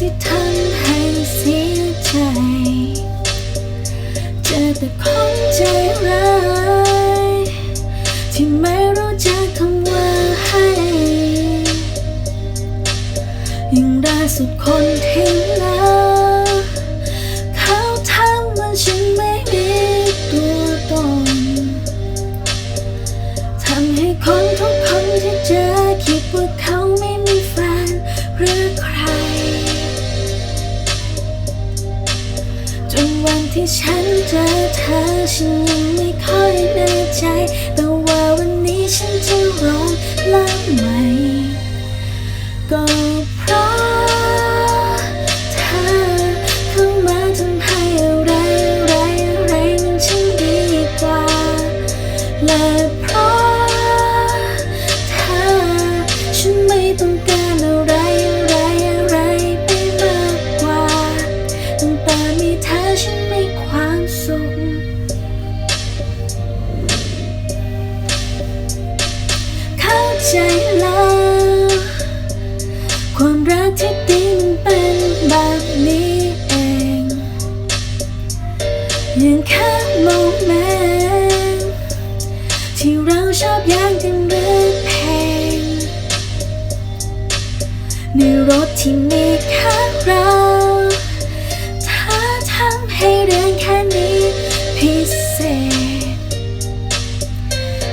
ที่ทำให้เสียใจ เจอแต่ของใจร้ายที่ไม่รู้จักคำว่าให้ยิ่งได้สุดคนทิ้งแล้วเขาทำมันฉันไม่มีตัวตนทำให้คนทุกคนที่เจอคิดว่าเขา ที่ฉันเจอเธอฉันยังไม่ค่อยแน่ใจ แต่ว่าวันนี้ฉันจะร้องเล่าใหม่ก็เพราะเธอเข้ามาทำให้อะไรอะไรอะไรมันช่างดีกว่า และเพราะเธอฉันไม่ต้องการ ชอบแย่งกันเรื่องเพลงในรถที่มีแค่เราเธอทำให้เรื่องแค่นี้พิเศษ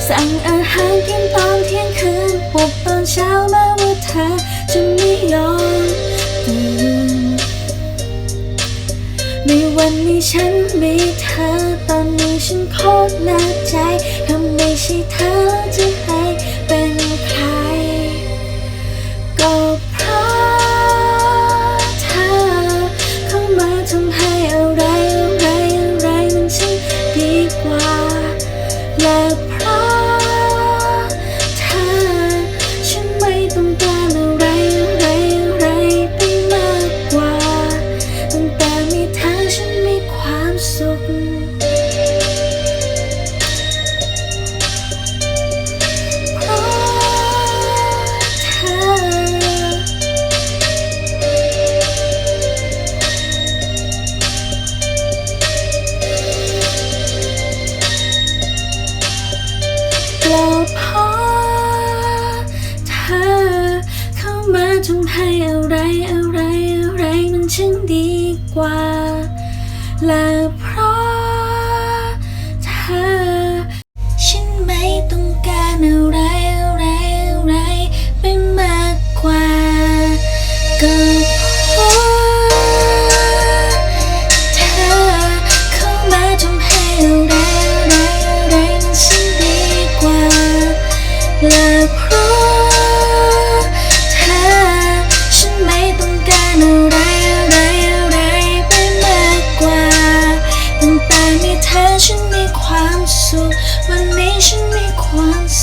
สั่งอาหารกินตอนเที่ยงคืนปลุกตอนเช้าแม้ว่าเธอจะไม่ยอมตื่นในวันนี้ฉันมีเธอตอนนี้ฉันโคตรแน่ใจถ้าไม่ใช่เธอ แก็เพราะเธอเข้ามาทำให้อะไรอะไรอะไรมันช่างดีกว่าและพราะ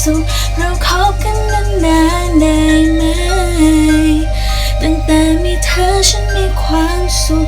สุข เราคบกันนานๆได้ไหม ตั้งแต่มีเธอฉันมีความสุข